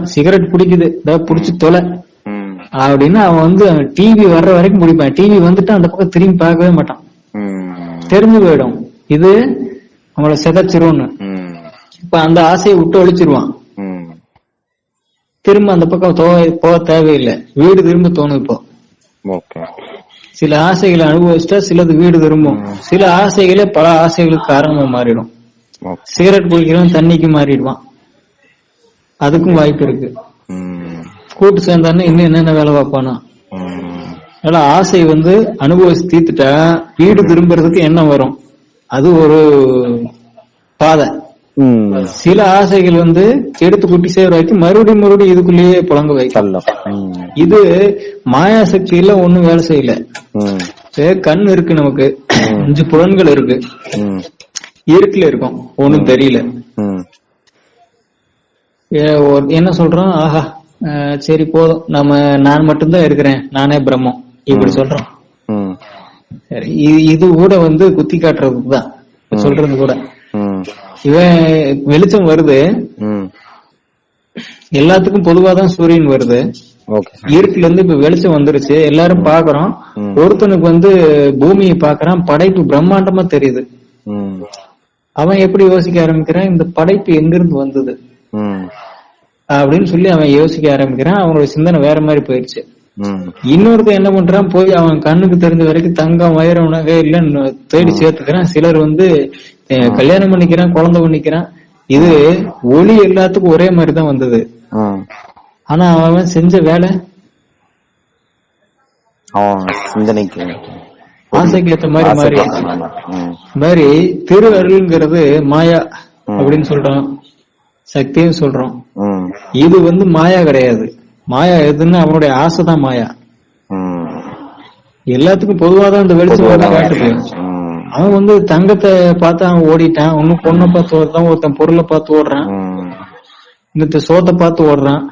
Cigarette பிடிக்குது. ஏதாவது புடிச்சு தொலை. அப்படின்னு அவன் வந்து டிவி வர்ற வரைக்கும் பிடிப்பான். டிவி வந்துட்டு அந்த பக்கம் திரும்பி பார்க்கவே மாட்டான். தெரிஞ்சு போயிடும். இது அவங்கள சிதைச்சிரும்னு. இப்ப அந்த ஆசையை விட்டு ஒழிச்சிருவான். திரும்ப அந்த பக்கம் போக தேவையில்லை. வீடு திரும்ப தோணும் இப்போ. சில ஆசைகளை அனுபவிச்சுட்டா சிலது வீடு திரும்பும். சில ஆசைகளே பல ஆசைகளுக்கு காரணமா மாறிடும். சிகரெட் குடிக்கிறவன் தண்ணிக்கு மாறிடுவான். அதுக்கும் வாய்ப்பு இருக்கு. கூட்டு சேர்ந்தானே இன்னும் என்னென்ன வேலை பார்ப்பானா? அதனால ஆசை வந்து அனுபவிச்சு தீர்த்துட்டா வீடு திரும்புறதுக்கு என்ன வரும். அது ஒரு பாதை. சில ஆசைகள் வந்து எடுத்து குட்டி சேர வைக்க மறுபடியும் மறுபடியும் இதுக்குள்ளேயே புழங்க வைக்கும். கள்ளம் ம். இது மாயா சக்தியில ஒண்ணும் வேலை செய்யல. கண் இருக்கு நமக்கு. அஞ்சு புலன்கள் இருக்கு. இருட்டுல இருக்கும். ஒண்ணும் தெரியல. என்ன சொல்றோம்? ஆஹா சரி போதும். நம்ம நான் மட்டும்தான் இருக்கிறேன். நானே பிரம்மம். இப்படி சொல்றோம். இது- கூட வந்து குத்தி காட்டுறதுக்கு தான் சொல்றது கூட. இவன் வெளிச்சம் வருது. எல்லாத்துக்கும் பொதுவா தான் சூரியன் வருது. இருட்டுல இருந்து இப்ப வெளிச்சம் வந்துருச்சு. எல்லாரும் பாக்குறோம். ஒருத்தனுக்கு வந்து பூமியை பாக்குறான் படைப்பு பிரம்மாண்டமா தெரியுது. அவன் எப்படி யோசிக்க ஆரம்பிக்கிறான்? இந்த படைப்பு எங்கிருந்து வந்தது? அப்படின்னு சொல்லி அவன் யோசிக்க ஆரம்பிக்கிறான். அவனோட சிந்தனை வேற மாதிரி போயிடுச்சு. ம். இன்னொருத்தன் என்ன பண்றான்? போய் அவன் கண்ணுக்கு தெரிஞ்ச வரைக்கும் தங்கம் வைரம் நகை இல்லன்னு தேடி சேர்த்துக்கிறான். சிலர் வந்து கல்யாணம் பண்ணிக்கிறான் குழந்தை பண்ணிக்கிறான். இது ஒளி எல்லாத்துக்கும் ஒரே மாதிரி தான் வந்தது. ஆனா அவன் செஞ்ச வேலை சிந்தனைக்கு ஆசைக்கு ஏத்த மாதிரி மாதிரி. திரு அருள்ங்கிறது மாயா அப்படின்னு சொல்றோம். சக்தியும் சொல்றோம். இது வந்து மாயா கிடையாது. மாயா எதுன்னு அவனுடைய ஆசை தான் மாயா எல்லாத்துக்கும் பொதுவா தான் இந்த வெளிச்சம் காட்டுது. அவன் வந்து தங்கத்தை பார்த்து அவன் ஓடிட்டான். ஒன்னும் பொண்ணை பார்த்து ஓடுறான் ஒருத்தன் பொருளை பார்த்து ஓடுறான். இன்னொருத்த சோத்தை பார்த்து ஓடுறான்.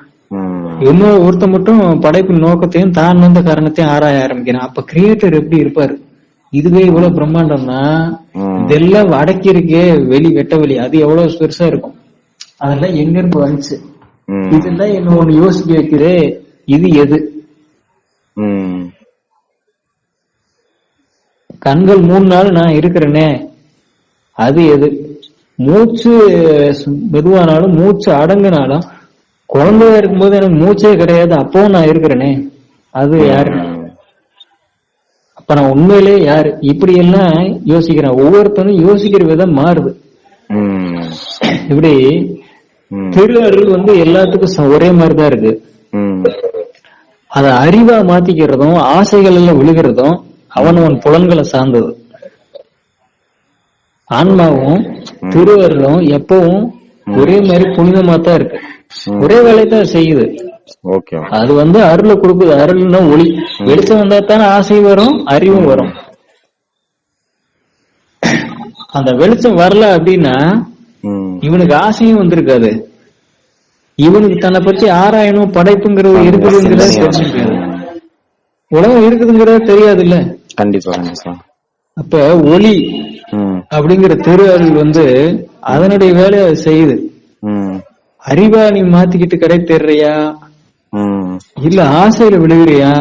இன்னொரு ஒருத்தன் மட்டும் படைப்பின் நோக்கத்தையும் தான் வந்த காரணத்தையும் ஆராய ஆரம்பிக்கிறான். அப்ப கிரியேட்டர் எப்படி இருப்பாரு? இதுவே இவ்வளவு பிரம்மாண்டம்னா. இதெல்லாம் அடக்கி இருக்கே வெளி வெட்ட வெளி. அது எவ்வளவு பெருசா இருக்கும். அதெல்லாம் எங்க இருந்து வந்துச்சு. ம். இதெல்லாம் என்ன ஒண்ணு யோசிக்க வைக்கிறே? இது எது? கண்கள் மூணு நாள் நான் இருக்கிறேனே. அது எது? மூச்சு மெதுவானாலும் மூச்சு அடங்குனாலும் குழந்தையா இருக்கும்போது எனக்கு மூச்சே கிடையாது. அப்போ நான் இருக்கிறேனே. அது யாரு? அப்ப நான் உண்மையிலே யாரு? இப்படி எல்லாம் யோசிக்கிறேன். ஒவ்வொருத்தனும் யோசிக்கிற விதம் மாறுது. இப்படி திரு அருள் வந்து எல்லாத்துக்கும் ஒரே மாதிரிதான் இருக்கு. அத அறிவா மாத்திக்கிறதும் ஆசைகள் எல்லாம் விழுகிறதும் அவனவன் புலன்களை சார்ந்தது. ஆன்மாவும் திருவருளும் எப்பவும் ஒரே மாதிரி புனிதமா தான் இருக்கு ஒரே வேலையை தான் செய்யுது அது வந்து அருளை கொடுக்குது. அருள்னா ஒளி. வெளிச்சம் வந்தா தானே ஆசை வரும் அறிவும் வரும். அந்த வெளிச்சம் வரல அப்படின்னா இவனுக்கு ஆசையும் வந்திருக்காது. இவனுக்கு தன்னை பற்றி ஆராயணும் படைப்புங்கிறது இருக்குதுங்கிறத உலகம் இருக்குதுங்கிறத தெரியாது இல்ல கண்டிப்பா. அப்ப ஒளி அப்படிங்கிற திரு அருள் வந்து அதனுடைய வேலையை அது செய்யுது. அறிவா நீ மாத்திக்கிட்டு கடை தேடுறியா? இல்ல ஆசையில விழுகிறியா?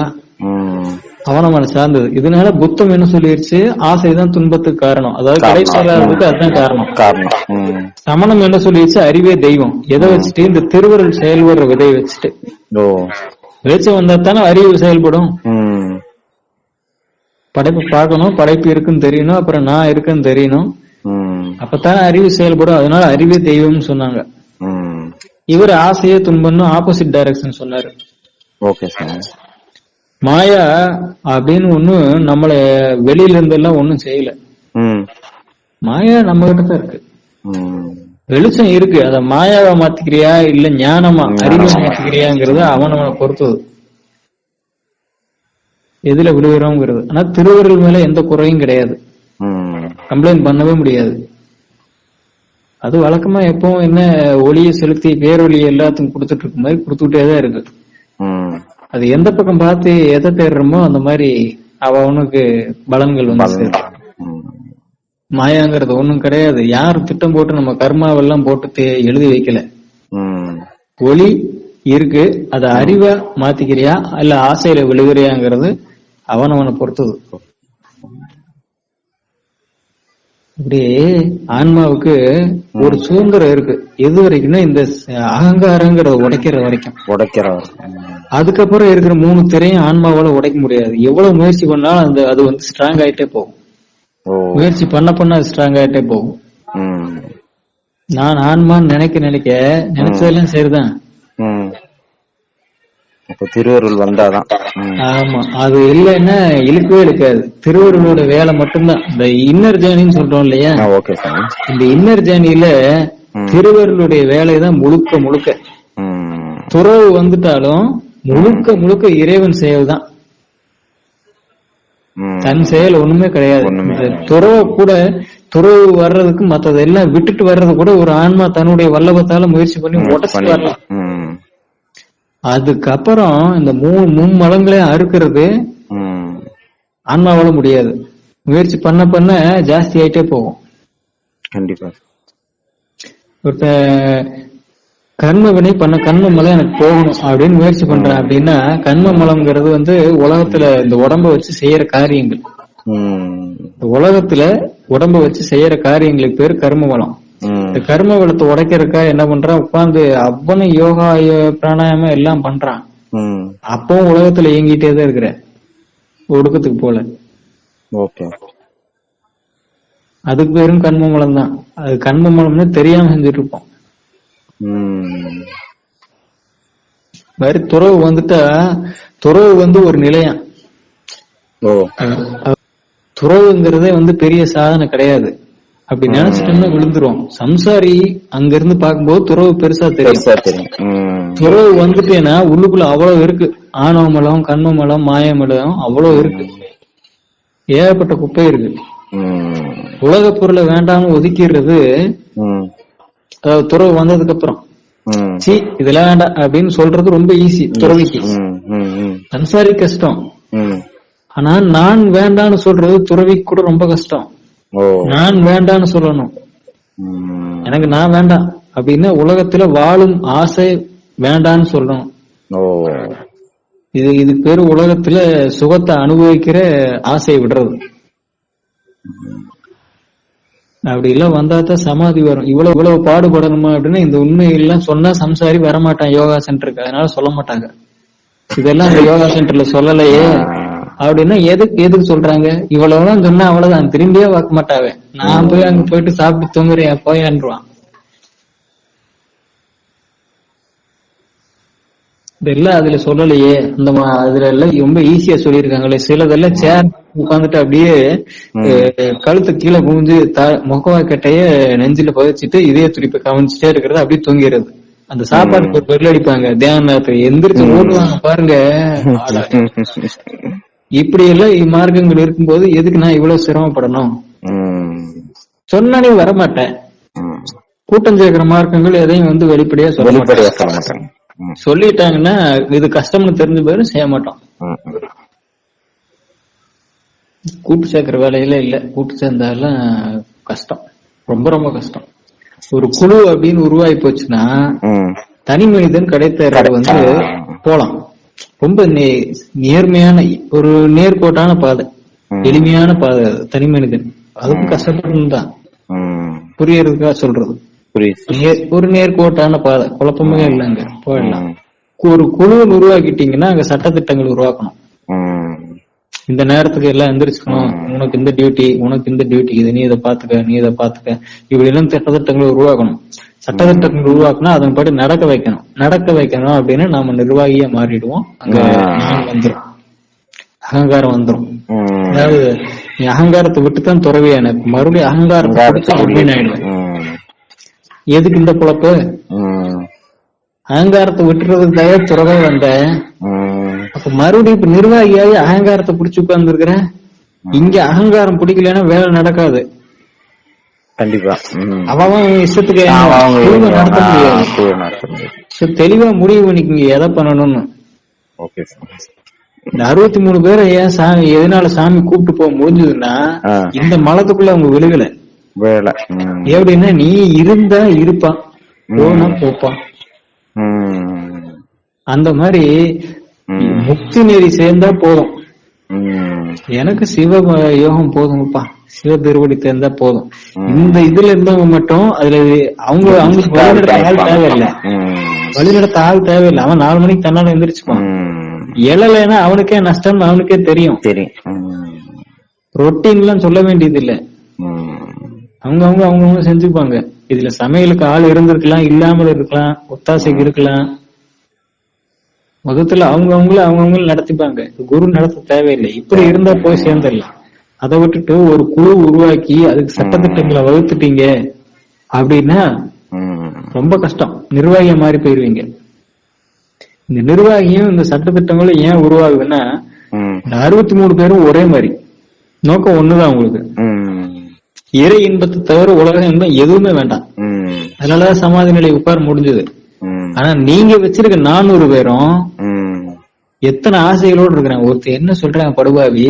ம் அவனவனை சார்ந்தது. இதனால புத்தம் என்ன சொல்லிருச்சு? ஆசைதான் துன்பத்துக்கு காரணம். அதாவது கடை தேடாததுக்கு அதுதான் காரணம். காரணம். சமணம் என்ன சொல்லிருச்சு? அறிவே தெய்வம். எதை வச்சுட்டு? இந்த திருவருள் செயல்படுற விதையை வச்சுட்டு. வெளிச்சம் வந்தா தானே அறிவு செயல்படும். படைப்பு பார்க்கணும். படைப்பு இருக்குன்னு தெரியணும். அப்புறம் நான் இருக்குன்னு தெரியணும். ம். அப்பதானே அறிவு செயல்படும். அதனால அறிவே தெய்வம்னு சொன்னாங்க. இவர் ஆசையே துன்பம்னு ஆப்போசிட் டைரக்ஷன் சொன்னாரு. Okay sir. மாயா அப்படின்னு ஒண்ணு நம்மள வெளியில இருந்தெல்லாம் ஒண்ணும் செய்யல. மாயா நம்ம கிட்ட தான் இருக்கு வெளிச்சம் இருக்கு. அத மாயாவா மாத்திக்கிறியா? இல்ல ஞானமா அறிவை மாத்திக்கிறியாங்கிறது அவனவனை பொறுத்தது. எதுல விழுகிறோங்கிறது. ஆனா திருவருள் மேல எந்த குறையும் கிடையாது. கம்ப்ளைண்ட் பண்ணவே முடியாது. அது வழக்கமா எப்பவும் என்ன ஒளியை செலுத்தி பேரொளியை எல்லாத்துக்கும் கொடுத்துட்டு இருக்க மாதிரி கொடுத்துக்கிட்டே தான் இருக்கு. அது எந்த பக்கம் பார்த்து எதை தேடுறோமோ அந்த மாதிரி அவ அவனுக்கு பலன்கள் வந்து மாயாங்கிறது ஒண்ணும் கிடையாது. யாரும் திட்டம் போட்டு நம்ம கர்மாவெல்லாம் போட்டு எழுதி வைக்கல? ஒளி இருக்கு. அத அறிவா மாத்திக்கிறியா? இல்ல ஆசையில விழுகிறியாங்கிறது அவனவனை பொறுத்தது. இப்படி ஆன்மாவுக்கு ஒரு சுதந்திரம் இருக்கு. எது வரைக்கும்னா இந்த அகங்காரங்கிறத உடைக்கிற வரைக்கும். உடைக்கிறவர். அதுக்கப்புறம் இருக்கிற மூணு திரையும் ஆன்மாவால உடைக்க முடியாது. எவ்வளவு முயற்சி பண்ணாலும் அந்த அது வந்து ஸ்ட்ராங் ஆயிட்டே போகும். முயற்சி பண்ண பண்ண அது ஸ்ட்ராங் ஆயிட்டே போகும். நான் ஆன்மான்னு நினைக்க நினைக்க நினைச்சதெல்லாம் சரிதான். திருவருள் வந்தாதான். ஆமா. அது இல்லைன்னா இழுக்கவே இழுக்காது. திருவருளோட வேலை மட்டும்தான். இந்த இன்னர் ஜேர்னின்னு சொல்றோம் இல்லையா? இந்த இன்னர் ஜேர்னில. திருவருளுடைய வேலை தான் முழுக்க. முழுக்க துறவு வந்துட்டாலும் முழுக்க முழுக்க இறைவன் செயல் தான். தன் செயல் ஒண்ணுமே கிடையாது. துறவை கூட துறவு வர்றதுக்கு மத்ததெல்லாம் விட்டுட்டு வர்றது கூட ஒரு ஆன்மா தன்னுடைய வல்லபத்தால முயற்சி பண்ணி உடச்சு வரலாம். அதுக்கப்புறம் இந்த மூணு மும்மலங்களையும் அறுக்கிறது ஆன்மாவால முடியாது. முயற்சி பண்ண பண்ண ஜாஸ்தி ஆயிட்டே போகும். கண்டிப்பா. ஒருத்த கர்ம வினை பண்ண கர்ம மலம் எனக்கு போகணும் அப்படின்னு முயற்சி பண்றேன். அப்படின்னா கர்ம மலம்ங்கிறது வந்து உலகத்துல இந்த உடம்ப வச்சு செய்யற காரியங்கள். உலகத்துல உடம்ப வச்சு செய்யற காரியங்களுக்கு பேர் கர்ம வளம் இந்த கர்ம வளத்தை உடைக்கிறக்கா என்ன பண்றான்? உட்கார்ந்து அவ்வளவு யோகா பிராணாயாமம் எல்லாம் பண்றான். அப்பவும் உலகத்துல இயங்கிட்டே தான் இருக்கிற ஒடுக்கத்துக்கு போல. ஓகே. அதுக்கு பேரும் கண்ம மலம் தான். அது கண்ம மலம்னு தெரியாம செஞ்சுட்டு இருப்போம். மாதிரி துறவு வந்துட்டா துறவு வந்து ஒரு நிலையம் துறவுங்கிறதே வந்து பெரிய சாதனை கிடையாது. அப்படி நினைச்சிட்டோம்னா விழுந்துரும். சம்சாரி அங்க இருந்து பார்க்கும்போது துறவு பெருசா தெரியும். துறவு வந்துட்டேன்னா உள்ளுக்குள்ள அவ்வளவு இருக்கு. ஆணவ மலம் கண்ம மலம் மாய மலம் அவ்வளவு இருக்கு. ஏகப்பட்ட குப்பை இருக்கு. உலக பொருளை வேண்டாம ஒதுக்கிடுறது அதாவது துறவு வந்ததுக்கு அப்புறம் சி இதெல்லாம் வேண்டாம் அப்படின்னு சொல்றது ரொம்ப ஈஸி துறவிக்கு. சம்சாரி கஷ்டம். ஆனா நான் வேண்டான்னு சொல்றது துறவிக்கு கூட ரொம்ப கஷ்டம். நான் வேண்டான்னு சொல்லணும். எனக்கு நான் வேண்டாம் அப்படின்னா உலகத்துல வாழும் ஆசை வேண்டான்னு சொல்லணும். இது இதுக்கு பேரு உலகத்துல சுகத்தை அனுபவிக்கிற ஆசையை விடுறது. அப்படி எல்லாம் வந்தா தான் சமாதி வரும். இவ்வளவு இவ்வளவு பாடுபடணுமா அப்படின்னா இந்த உண்மையெல்லாம் சொன்னா சம்சாரி வரமாட்டான் யோகா சென்டருக்கு. அதனால சொல்ல மாட்டாங்க. இதெல்லாம் அந்த யோகா சென்டர்ல சொல்லலையே. அப்படின்னா எதுக்கு எதுக்கு சொல்றாங்க? இவ்வளவுதான் சொன்னா அவ்வளவுதான். திரும்பியே பார்க்க மாட்டாவே. நான் போய் அங்க போயிட்டு சாப்பிட்டு தூங்குறேன் போயான்றான் இதெல்லாம் அதுல சொல்லலையே. அந்த அதுல எல்லாம் ரொம்ப ஈஸியா சொல்லியிருக்காங்களே. சிலதெல்லாம் சேர் உட்காந்துட்டு அப்படியே கழுத்து கீழே குமிஞ்சு த- முகவா கட்டைய நெஞ்சில புதைச்சிட்டு இதய துடிப்பை கவனிச்சுட்டே இருக்கிறது அப்படியே தூங்கிடுறது. அந்த சாப்பாட்டுக்கு ஒரு பெல் அடிப்பாங்க. தியானத்துல எந்திரிச்சு ஓடுவாங்க பாருங்க. இப்படி எல்லாம் மார்க்கங்கள் இருக்கும்போது எதுக்கு நான் இவ்வளவு சிரமப்படணும்? ம். சொன்னானே வரமாட்டேன். கூட்டம் சேர்க்கிற மார்க்கங்கள் எதையும் வந்து வெளிப்படையா சொல்ல மாட்டாங்க. சொல்லிட்டாங்கன்னா இது கஷ்டம்னு தெரிஞ்ச பேரும் செய்ய மாட்டோம். கூட்டு சேர்க்கிற வேலையில இல்ல. கூட்டு சேர்ந்தாலும் கஷ்டம். ரொம்ப ரொம்ப கஷ்டம். ஒரு குழு அப்படின்னு உருவாகி போச்சுன்னா தனி மனிதன் கிடைத்தறது வந்து போலாம். ரொம்ப நே- நேர்மையான ஒரு நேர்கோட்டான பாதை. எளிமையான பாதை தனி மனிதன். அதுக்கும் கஷ்டப்படணும் தான் புரியறதுக்காக சொல்றது. ஒரு நேர்கோட்டான பாதை. குழப்பமே இல்லைங்க. போயிடலாம். ஒரு குழுவை உருவாக்கிட்டீங்கன்னா அங்க சட்டத்திட்டங்கள் உருவாக்கணும். இந்த நேரத்துக்கு எல்லாம் எந்திரிச்சுக்கணும். உனக்கு இந்த டியூட்டி உனக்கு இந்த டியூட்டி இது நீ இதை பாத்துக்க நீ இதை பாத்துக்க. இப்படி எல்லாம் சட்டத்திட்டங்களை உருவாக்கணும். சட்டத்திட்டங்கள் உருவாக்குனா அதன்படி நடக்க வைக்கணும். நடக்க வைக்கணும் அப்படின்னு நாம நிர்வாகியா மாறிடுவோம். அங்க நான் வந்துரும். அகங்காரம் வந்துரும். ம் அதாவது நீ அகங்காரத்தை விட்டு தான் துறவியான மறுபடியும் அகங்காரத்தை அப்படின்னு ஆயிடுவேன். எதுக்கு இந்த பொழப்பு ம் அகங்காரத்தை விட்டுறதுக்காக துறவே வந்தேன் அப்ப மறுபடியும் இப்ப நிர்வாகியாகி அகங்காரத்தை புடிச்சு உட்கார்ந்து இருக்கிறேன் இங்க அகங்காரம் பிடிக்கலன்னா வேலை நடக்காது. கண்டிப்பா. அவன் இஷ்டத்துக்கு நடத்த முடியாது. தெளிவா முடிவு பண்ணிக்கங்க எதை பண்ணணும்னு. இந்த அறுபத்தி மூணு பேரை ஏன் சாமி எதனால சாமி கூப்பிட்டு போக முடிஞ்சதுன்னா. இந்த மலத்துக்குள்ள அவங்க விழுகல. எப்படின்னா நீ இருந்தா இருப்பான் போனா போப்பான் அந்த மாதிரி. முக்தி நெறி சேர்ந்தா போதும். எனக்கு சிவ யோகம் போதுங்கப்பா சிவ திருவடி சேர்ந்தா போதும். இந்த இதுல இருந்தவங்க மட்டும் அதுல அவங்க அவங்களுக்கு வழிநடத்த ஆள் தேவையில்லை. வழிநடத்த ஆள் தேவையில்லை அவன் நாலு மணிக்கு தன்னால எந்திரிச்சுப்பான். எழலைன்னா அவனுக்கே நஷ்டம் அவனுக்கே தெரியும் தெரியும். ரொட்டீன் எல்லாம் சொல்ல வேண்டியது இல்ல. அவங்க அவங்க அவங்கவுங்க செஞ்சுப்பாங்க இதுல சமையலுக்கு ஆள் இருந்திருக்கலாம் இல்லாமல் இருக்கலாம் ஒத்தாசைக்கு இருக்கலாம். மொத்தத்துல அவங்க அவங்கள அவங்க நடத்திப்பாங்க குரு நடத்த தேவையில்லை. இப்படி இருந்தா போய் சேர்ந்துடலாம். அதை விட்டுட்டு ஒரு குழு உருவாக்கி அதுக்கு சட்டத்திட்டங்களை வகுத்துட்டீங்க அப்படின்னா. ரொம்ப கஷ்டம். நிர்வாகியா மாறி போயிருவீங்க. இந்த நிர்வாகியும் இந்த சட்டத்திட்டங்களும் ஏன் உருவாகுதுன்னா. இந்த அறுபத்தி மூணு பேரும் ஒரே மாதிரி. நோக்கம் ஒண்ணுதான் உங்களுக்கு. இறை இன்பத்தை தவிர உலக இன்பம் எதுவுமே வேண்டாம் ம். அதனாலதான் சமாதி நிலை உட்கார முடிஞ்சது. ஆனா நீங்க வச்சிருக்க நானூறு பேரும். எத்தனை ஆசைகளோடு இருக்கிறாங்க ஒருத்தர் என்ன சொல்றாங்க படுபாவி.